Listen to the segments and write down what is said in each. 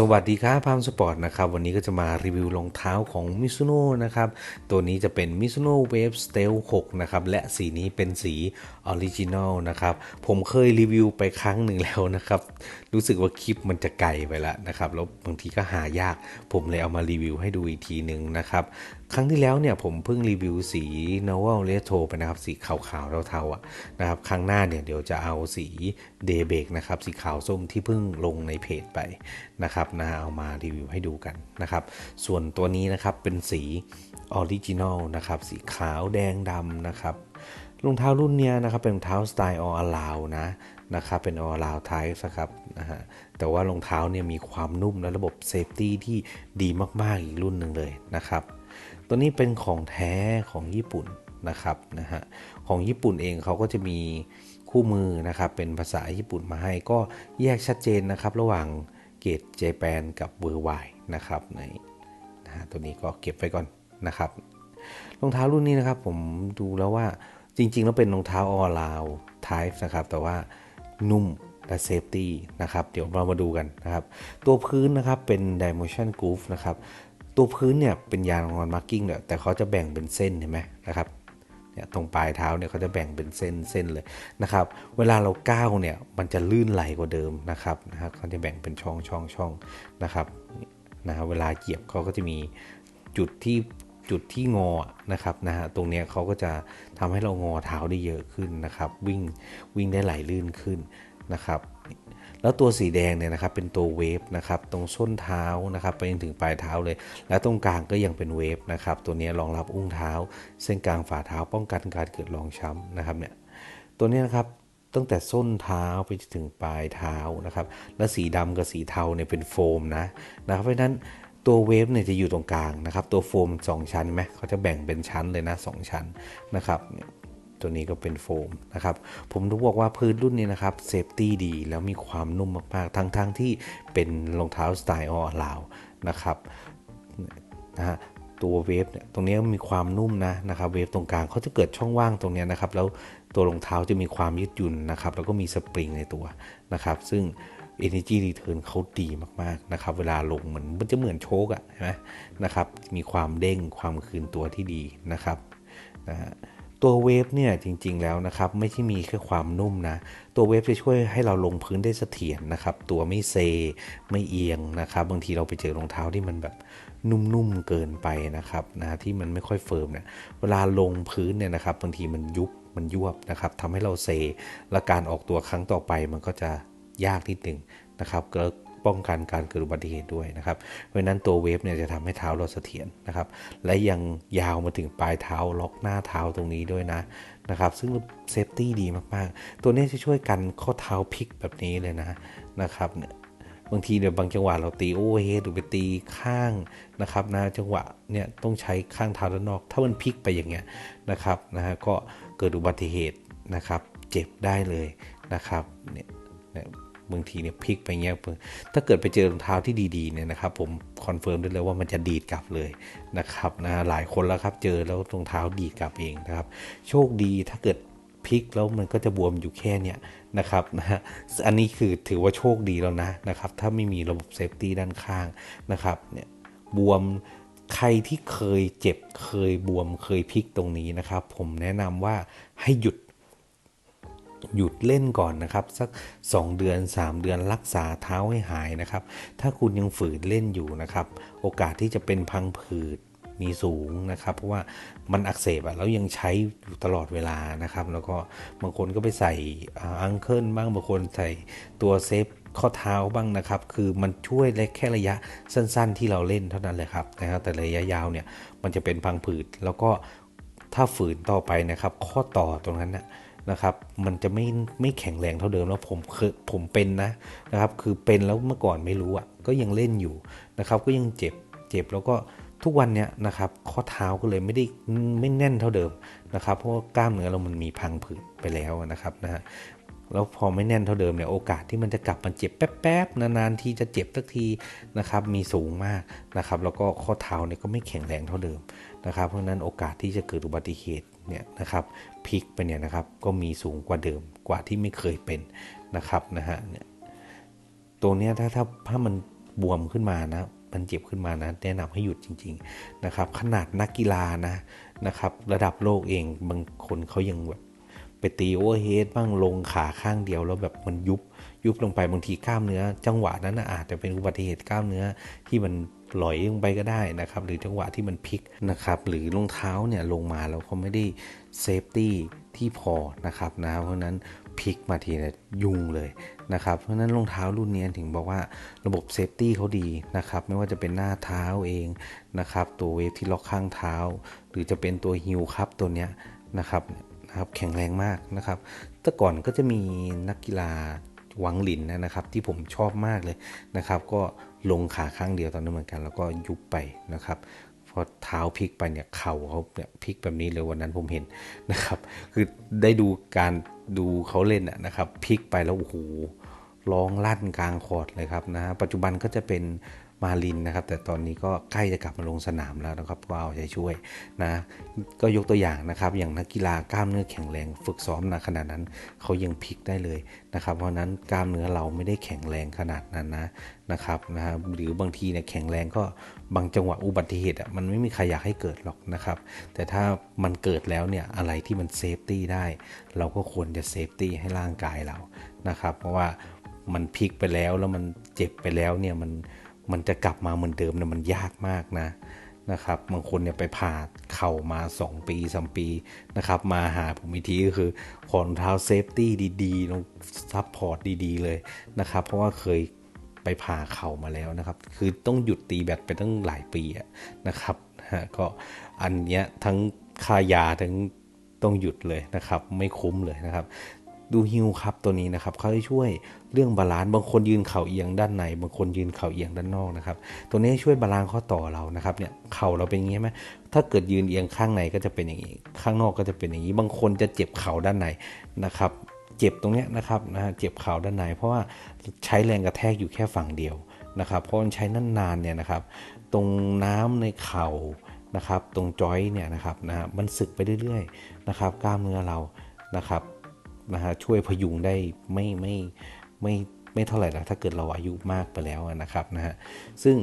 สวัสดีครับพามสปอร์ตนะครับ วันนี้ก็จะมารีวิวรองเท้าของมิซูโน่นะครับ ตัวนี้จะเป็นมิซูโน่เวฟสเตล6นะครับ และสีนี้เป็นสีออริจินอลนะครับ ผมเคยรีวิวไปครั้งหนึ่งแล้วนะครับ รู้สึกว่าคลิปมันจะไกลไปแล้วนะครับ แล้วบางทีก็หายาก ผมเลยเอามารีวิวให้ดูอีกทีหนึ่งนะครับ ครั้งที่แล้วเนี่ยผมเพิ่งรีวิวสี Novel Retro ไปนะครับ สีขาวๆเทาๆอะนะครับ ครั้งหน้าเนี่ยเดี๋ยวจะเอาสี Daybreak นะครับ สีขาวส้มที่เพิ่งลงในเพจไปนะครับนะเอามารีวิวให้ดูกันนะครับ ส่วนตัวนี้นะครับเป็นสีออริจินอลนะครับ สีขาวแดงดำนะครับรองเท้ารุ่นเนี้ยนะครับเป็นรองเท้าสไตล์ออลาวนะนะครับเป็นออลาวไทป์นะครับนะฮะแต่ว่ารองเท้าเนี่ยมีความนุ่มและระบบเซฟตี้ที่ดีมากๆอีกรุ่นหนึ่งเลยนะครับ ตัวนี้เป็นของแท้ของญี่ปุ่นนะครับนะฮะของญี่ปุ่นเองเขาก็จะมีคู่มือนะครับเป็นภาษาญี่ปุ่นมาให้ก็แยกชัดเจนนะครับ ระหว่างเกรดเจแปนกับเวอร์ไวนะครับในนะฮะตัวนี้ก็เก็บไว้ก่อนนะครับรองเท้ารุ่นนี้นะครับผมดูแล้วว่าจริง ๆ แล้วเป็นรองเท้าออลาวไทป์นะครับ แต่ว่านุ่มและเซฟตี้นะครับ เดี๋ยวเรามาดูกันนะครับ ตัวพื้นนะครับเป็น Dimension Groove นะครับ ตัวพื้นเนี่ยเป็นยางงอนมาร์กิ้งเนี่ยแต่เขาจะแบ่งเป็นเส้นเห็นไหมนะครับเนี่ยตรงปลายเท้าเนี่ยเขาจะแบ่งเป็นเส้นเส้นเลยนะครับ เวลาเราก้าวเนี่ยมันจะลื่นไหลกว่าเดิมนะครับนะครับเขาจะแบ่งเป็นช่องช่องช่องนะครับนะเวลาเหยียบเขาก็จะมีจุดที่จุดที่งอนะครับนะฮะตรงเนี้ยเขาก็จะทำให้เรางอเท้าได้เยอะขึ้นนะครับ วิ่งวิ่งได้ไหลลื่นขึ้นนะครับ แล้วตัวสีแดงเนี่ยนะครับเป็นตัวเวฟนะครับตรงส้นเท้านะครับไปจนถึงปลายเท้าเลย และตรงกลางก็ยังเป็นเวฟนะครับตัวนี้รองรับอุ้งเท้า เส้นกลางฝ่าเท้าป้องกันการเกิดรองช้ำนะครับเนี่ยตัวนี้นะครับตั้งแต่ส้นเท้าไปจนถึงปลายเท้านะครับและสีดำกับสีเทาเนี่ยเป็นโฟมนะนะครับเพราะฉะนั้นตัวเวฟเนี่ยจะอยู่ตรงกลางนะครับตัวโฟม 2 ชั้นไหมเขาจะแบ่งเป็นชั้นเลยนะสชั้นนะครับเนี่ย ตัวนี้ก็เป็นโฟมนะครับ ผมรู้บอกว่าพื้นรุ่นนี้นะครับเซฟตี้ดีแล้วมีความนุ่มมากๆ ทั้งๆทที่เป็นรองเท้าสไตล์ออลาวนะครับนะฮะตัวเวฟเนี่ยตรงนี้มีความนุ่มนะนะครับเวฟตรงกลางเขาจะเกิดช่องว่างตรงนี้นะครับ แล้วตัวรองเท้าจะมีความยืดหยุ่นนะครับ แล้วก็มีสปริงในตัวนะครับ ซึ่ง Energy Return เขาดีมากๆนะครับ เวลาลงเหมือนมันจะเหมือนโชกอะใช่ไหมนะครับ มีความเด้งความคืนตัวที่ดีนะครับนะฮะ ตัวเวฟเนี่ยจริงๆแล้วนะครับไม่ใช่มีแค่ความนุ่มนะ ตัวเวฟจะช่วยให้เราลงพื้นได้เสถียรนะครับ ตัวไม่เซ ไม่เอียงนะครับ บางทีเราไปเจอรองเท้าที่มันแบบนุ่มๆเกินไปนะครับนะที่มันไม่ค่อยเฟิร์มเนี่ยเวลาลงพื้นเนี่ยนะครับบางทีมันยุบมันยวบนะครับทำให้เราเซและการออกตัวครั้งต่อไปมันก็จะยากนิดหนึ่งนะครับก็ ป้องกันการเกิดอุบัติเหตุด้วยนะครับ เพราะนั้นตัวเวฟเนี่ยจะทำให้เท้าเราเสถียรนะครับ และยังยาวมาถึงปลายเท้าล็อกหน้าเท้าตรงนี้ด้วยนะนะครับ ซึ่งเซฟตี้ดีมากๆ ตัวนี้จะช่วยกันข้อเท้าพลิกแบบนี้เลยนะนะครับเนี่ยบางทีเดี๋ยวบางจังหวะเราตีโอเวอร์เฮดหรือไปตีข้างนะครับนะจังหวะเนี่ยต้องใช้ข้างเท้าด้านนอก ถ้ามันพลิกไปอย่างเงี้ยนะครับนะฮะก็เกิดอุบัติเหตุนะครับ เจ็บได้เลยนะครับเนี่ย บางทีเนี่ยพลิกไปเงี้ยถ้าเกิดไปเจอรองเท้าที่ดีๆเนี่ยนะครับ ผมคอนเฟิร์มได้เลยว่ามันจะดีดกลับเลยนะครับนะหลายคนแล้วครับเจอแล้วรองเท้าดีดกลับเองนะครับ โชคดีถ้าเกิดพลิกแล้วมันก็จะบวมอยู่แค่เนี้ยนะครับนะฮะอันนี้คือถือว่าโชคดีแล้วนะนะครับ ถ้าไม่มีระบบเซฟตี้ด้านข้างนะครับเนี่ยบวมใครที่เคยเจ็บเคยบวมเคยพลิกตรงนี้นะครับ ผมแนะนำว่าให้หยุด หยุดเล่นก่อนนะครับ สัก 2 เดือน 3 เดือนรักษาเท้าให้หายนะครับ ถ้าคุณยังฝืนเล่นอยู่นะครับ โอกาสที่จะเป็นพังผืดมีสูงนะครับ เพราะว่ามันอักเสบอะแล้วยังใช้อยู่ตลอดเวลานะครับ แล้วก็บางคนก็ไปใส่อังเคิลบ้างบางคนใส่ตัวเซฟข้อเท้าบ้างนะครับ คือมันช่วยได้แค่ระยะสั้น ๆ ที่เราเล่นเท่านั้นเลยครับนะครับแต่ระยะยาวเนี่ยมันจะเป็นพังผืดแล้วก็ถ้าฝืนต่อไปนะครับ ข้อต่อตรงนั้นนะนะครับ มันจะไม่ไม่แข็งแรงเท่าเดิมแล้วผมคือผมเป็นนะนะครับ คือเป็นแล้วเมื่อก่อนไม่รู้อะ่ะก็ยังเล่นอยู่นะครับ ก็ยังเจ็บเจ็บแล้วก็ทุกวันเนี้ยนะครับข้อเท้าก็เลยไม่ได้ไม่แน่นเท่าเดิมนะครับ เพราะกล้ามเนื้อเรามันมีพังผืดไปแล้วนะครับนะฮะแล้วพอไม่แน่นเท่าเดิมเนี่ยโอกาสที่มันจะกลับมาเจ็บแป๊บๆนานๆที่จะเจ็บสักทีนะครับ มีสูงมากนะครับ แล้วก็ข้อเท้าเนี่ยก็ไม่แข็งแรงเท่าเดิมนะครับ เพราะนั้นโอกาสที่จะเกิดอุบัติเหตุ เนี่ยนะครับพลิกไปเนี่ยนะครับก็มีสูงกว่าเดิมกว่าที่ไม่เคยเป็นนะครับนะฮะเนี่ยตัวเนี้ยถ้าถ้าถ้ามันบวมขึ้นมานะมันเจ็บขึ้นมานะแนะนำให้หยุดจริง ๆนะครับ ขนาดนักกีฬานะนะครับ ระดับโลกเองบางคนเขายังแบบไปตีโอเวอร์เฮดบ้างลงขาข้างเดียวแล้วแบบมันยุบยุบลงไปบางทีกล้ามเนื้อ จังหวะนั้นนะอาจจะเป็นอุบัติเหตุกล้ามเนื้อที่มัน หลอยลงไปก็ได้นะครับ หรือจังหวะที่มันพลิกนะครับ หรือรองเท้าเนี่ยลงมาแล้วเขาไม่ได้เซฟตี้ที่พอนะครับนะเพราะนั้นพลิกมาทีเนี่ยยุ่งเลยนะครับ เพราะฉะนั้นรองเท้ารุ่นนี้ถึงบอกว่าระบบเซฟตี้เขาดีนะครับ ไม่ว่าจะเป็นหน้าเท้าเองนะครับ ตัวเวฟที่ล็อกข้างเท้า หรือจะเป็นตัวฮิลครับตัวเนี้ยนะครับนะครับแข็งแรงมากนะครับ แต่ก่อนก็จะมีนักกีฬาหวังหลินนะครับที่ผมชอบมากเลยนะครับ ก็ ลงขาข้างเดียวตอนนั้นเหมือนกัน แล้วก็ยุบไปนะครับพอเท้าพลิกไปเนี่ยเข่าเขาเนี่ยพลิกแบบนี้เลยวันนั้นผมเห็นนะครับ คือได้ดูการดูเขาเล่นนะครับพลิกไปแล้วโอ้โหร้องลั่นกลางคอร์ดเลยครับนะปัจจุบันก็จะเป็น มาลินนะครับ แต่ตอนนี้ก็ใกล้จะกลับมาลงสนามแล้วนะครับก็เอาใจช่วยนะก็ยกตัวอย่างนะครับ อย่างนักกีฬากล้ามเนื้อแข็งแรงฝึกซ้อมนะขนาดนั้นเขายังพลิกได้เลยนะครับ เพราะนั้นกล้ามเนื้อเราไม่ได้แข็งแรงขนาดนั้นนะนะครับนะฮะหรือบางทีเนี่ยแข็งแรงก็บางจังหวะอุบัติเหตุอะมันไม่มีใครอยากให้เกิดหรอกนะครับ แต่ถ้ามันเกิดแล้วเนี่ยอะไรที่มันเซฟตี้ได้ เราก็ควรจะเซฟตี้ให้ร่างกายเรานะครับ เพราะว่ามันพลิกไปแล้วแล้วมันเจ็บไปแล้วเนี่ยมัน มันจะกลับมาเหมือนเดิมเนี่ยมันยากมากนะนะครับบางคนเนี่ยไปผ่าเข่ามา 2 ปี3ปีนะครับมาหาผมอีกทีก็คือขอนเท้าเซฟตี้ดีๆลงซับพอร์ตดีๆเลยนะครับ เพราะว่าเคยไปผ่าเข่ามาแล้วนะครับ คือต้องหยุดตีแบตไปตั้งหลายปีนะครับฮะก็อันเนี้ยทั้งค่ายาทั้งต้องหยุดเลยนะครับ ไม่คุ้มเลยนะครับ ดูฮิวครับตัวนี้นะครับเขาจะช่วยเรื่องบาลานซ์บางคนยืนเข่าเอียงด้านในบางคนยืนเข่าเอียงด้านนอกนะครับตัวนี้ช่วยบาลานซ์ข้อต่อเรานะครับเนี่ยเข่าเราเป็นอย่างนี้ไหมถ้าเกิดยืนเอียงข้างในก็จะเป็นอย่างนี้ ข้างนอกก็จะเป็นอย่างนี้ บางคนจะเจ็บเข่าด้านในนะครับเจ็บตรงนี้นะครับนะเจ็บเข่าด้านใน เพราะว่าใช้แรงกระแทกอยู่แค่ฝั่งเดียวนะครับเพราะมันใช้นานๆเนี่ยนะครับ ตรงน้ำในเข่านะครับ ตรงจอยเนี่ยนะครับนะมันสึกไปเรื่อยๆนะครับ กล้ามเนื้อเรานะครับ นะฮะช่วยพยุงได้ไม่ไม่ไม่ไม่เท่าไหร่นะถ้าเกิดเราอายุมากไปแล้วนะครับนะฮะซึ่ง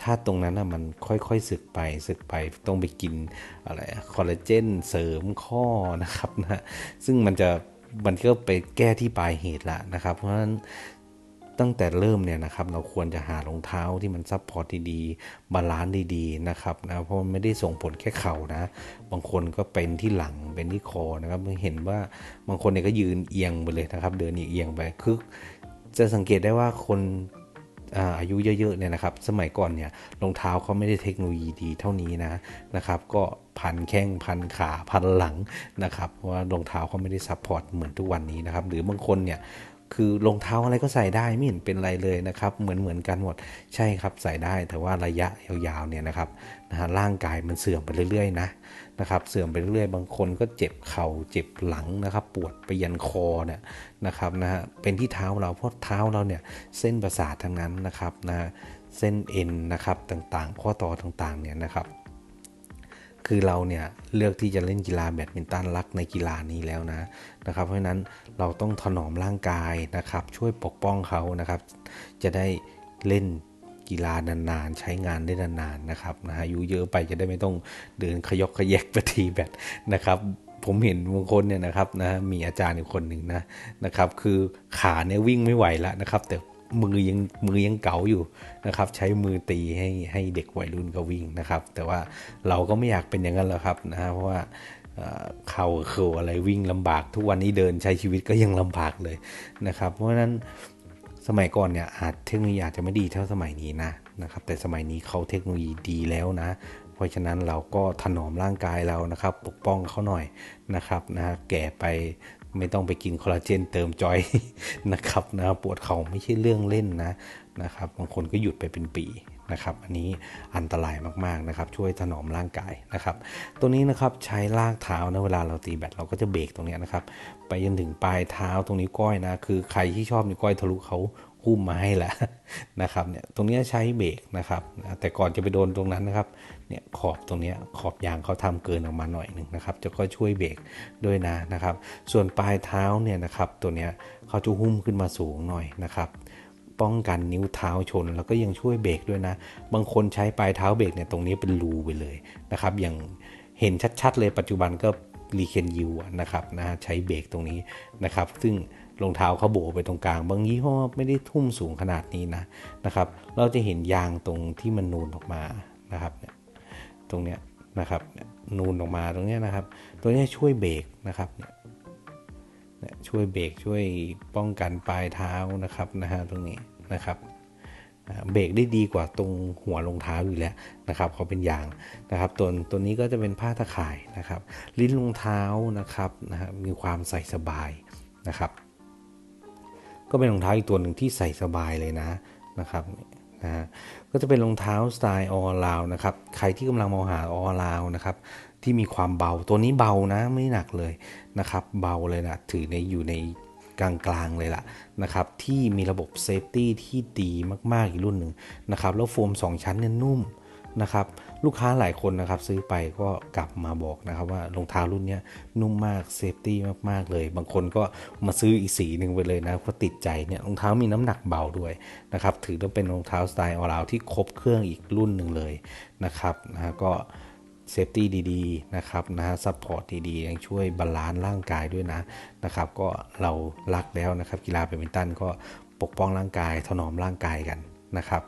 ถ้าตรงนั้นนะมันค่อยๆสึกไปสึกไปต้องไปกินอะไรคอลลาเจนเสริมข้อนะครับนะซึ่งมันจะมันก็ไปแก้ที่ปลายเหตุละนะครับ เพราะฉะนั้น ตั้งแต่เริ่มเนี่ยนะครับเราควรจะหารองเท้าที่มันซับพอร์ตดีๆบาลานซ์ดีๆนะครับนะเพราะมันไม่ได้ส่งผลแค่เข่านะ บางคนก็เป็นที่หลังเป็นที่คอนะครับเห็นว่าบางคนเนี่ยก็ยืนเอียงไปเลยนะครับ เดินเอียงไปคือจะสังเกตได้ว่าคนอายุเยอะๆเนี่ยนะครับ สมัยก่อนเนี่ยรองเท้าเขาไม่ได้เทคโนโลยีดีเท่านี้นะนะครับ ก็พันแข้งพันขาพันหลังนะครับเพราะว่ารองเท้าเขาไม่ได้ซัพพอร์ตเหมือนทุกวันนี้นะครับ หรือบางคนเนี่ย คือรองเท้าอะไรก็ใส่ได้ไม่เห็นเป็นไรเลยนะครับเหมือนเหมือนกันหมดใช่ครับใส่ได้แต่ว่าระยะยาวๆเนี่ยนะครับนะฮะร่างกายมันเสื่อมไปเรื่อยๆนะนะครับเสื่อมไปเรื่อยๆบางคนก็เจ็บเข่าเจ็บหลังนะครับ ปวดไปยันคอเนี่ยนะครับนะฮะเป็นที่เท้าเราเพราะเท้าเราเนี่ยเส้นประสาททั้งนั้นนะครับนะเส้นเอ็นนะครับต่างๆ ข้อต่อต่างๆเนี่ยนะครับ คือเราเนี่ยเลือกที่จะเล่นกีฬาแบดมินตันรักในกีฬานี้แล้วนะนะครับ เพราะฉะนั้นเราต้องถนอมร่างกายนะครับ ช่วยปกป้องเขานะครับ จะได้เล่นกีฬานานๆ ใช้งานได้นานๆนะครับนะฮะอายุเยอะไปจะได้ไม่ต้องเดินขยกขยแยกไปทีแบดนะครับผมเห็นบางคนเนี่ยนะครับนะมีอาจารย์อีกคนหนึ่งนะนะครับ คือขาเนี่ยวิ่งไม่ไหวแล้วนะครับ แต่ มือยังมือยังเก๋าอยู่นะครับ ใช้มือตีให้ให้เด็กวัยรุ่นก็วิ่งนะครับ แต่ว่าเราก็ไม่อยากเป็นอย่างนั้นแล้วครับนะเพราะว่าเข่าเข่าอะไรวิ่งลำบากทุกวันนี้เดินใช้ชีวิตก็ยังลำบากเลยนะครับ เพราะฉะนั้นสมัยก่อนเนี่ยอาจเทคโนโลยีอาจจะไม่ดีเท่าสมัยนี้นะนะครับ แต่สมัยนี้เขาเทคโนโลยีดีแล้วนะ เพราะฉะนั้นเราก็ถนอมร่างกายเรานะครับ ปกป้องเขาหน่อยนะครับนะแก่ไป ไม่ต้องไปกินคอลลาเจนเติมจอยนะครับนะปวดเข่าไม่ใช่เรื่องเล่นนะนะครับบางคนก็หยุดไปเป็นปีนะครับอันนี้อันตรายมากๆนะครับช่วยถนอมร่างกายนะครับตัวนี้นะครับใช้ลากเท้านะเวลาเราตีแบตเราก็จะเบรกตรงนี้นะครับไปจนถึงปลายเท้าตรงนี้ก้อยนะคือใครที่ชอบนิ้วก้อยทะลุเขา หุ้มมาให้แล้วนะครับเนี่ยตรงนี้ใช้เบรกนะครับแต่ก่อนจะไปโดนตรงนั้นนะครับเนี่ยขอบตรงนี้ขอบยางเขาทำเกินออกมาหน่อยหนึ่งนะครับ จะก็ช่วยเบรกด้วยนะนะครับ ส่วนปลายเท้าเนี่ยนะครับตัวเนี้ยเขาจะหุ้มขึ้นมาสูงหน่อยนะครับปป้องกันนิ้วเท้าชน แล้วก็ยังช่วยเบรกด้วยนะ บางคนใช้ปลายเท้าเบรกเนี่ยตรงนี้เป็นรูไปเลยนะครับอย่างเห็นชัดๆเลยปัจจุบันก็รีเคนยูนะครับนะฮะใช้เบรกตรงนี้นะครับ ซึ่ง รองเท้าเขาโบไปตรงกลาง บางยี่ห้อไม่ได้ทุ่มสูงขนาดนี้นะนะครับ เราจะเห็นยางตรงที่มันนูนออกมานะครับเนี่ยตรงเนี้ยนะครับนูนออกมาตรงเนี้ยนะครับ ตัวเนี้ยช่วยเบรกนะครับเนี่ยช่วยเบรกช่วยป้องกันปลายเท้านะครับนะฮะตรงนี้นะครับเบรกได้ดีกว่าตรงหัวรองเท้าอยู่แล้วนะครับเขาเป็นยางนะครับตัวตัวนี้ก็จะเป็นผ้าตะข่ายนะครับ ลิ้นรองเท้านะครับนะฮะมีความใส่สบายนะครับ ก็เป็นรองเท้าอีกตัวหนึ่งที่ใส่สบายเลยนะนะครับนะฮะก็จะเป็นรองเท้าสไตล์ออลาวนะครับใครที่กำลังมองหาออลาวนะครับที่มีความเบาตัวนี้เบานะไม่หนักเลยนะครับเบาเลยนะถือในอยู่ในกลางๆเลยล่ะนะครับที่มีระบบเซฟตี้ที่ดีมากๆอีกรุ่นหนึ่งนะครับแล้วโฟม 2 ชั้นเนี่ยนุ่ม นะครับลูกค้าหลายคนนะครับซื้อไปก็กลับมาบอกนะครับว่ารองเท้ารุ่นนี้นุ่มมากเซฟตี้มากๆเลย บางคนก็มาซื้ออีกสีหนึ่งไปเลยนะเพราะติดใจเนี่ยรองเท้ามีน้ำหนักเบาด้วยนะครับถือว่าเป็นรองเท้าสไตล์ออราวที่ครบเครื่องอีกรุ่นหนึ่งเลยนะครับนะฮะก็เซฟตี้ดีๆนะครับนะฮะซัพพอร์ตดีๆยังช่วยบาลานซ์ร่างกายด้วยนะนะครับก็เรารักแล้วนะครับกีฬาแบดมินตันก็ปกป้องร่างกายถนอมร่างกายกัน นะครับ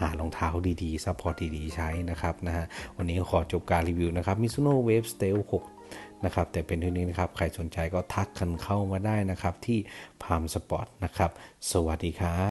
หารองเท้าดีๆซัพพอร์ตดีๆ ใช้นะครับนะฮะวันนี้ขอจบการรีวิวนะครับ Mizuno Wave Steel 6 นะครับ แต่เป็นเท่านี้นะครับ ใครสนใจก็ทักกันเข้ามาได้นะครับ ที่พามสปอร์ตนะครับ สวัสดีครับ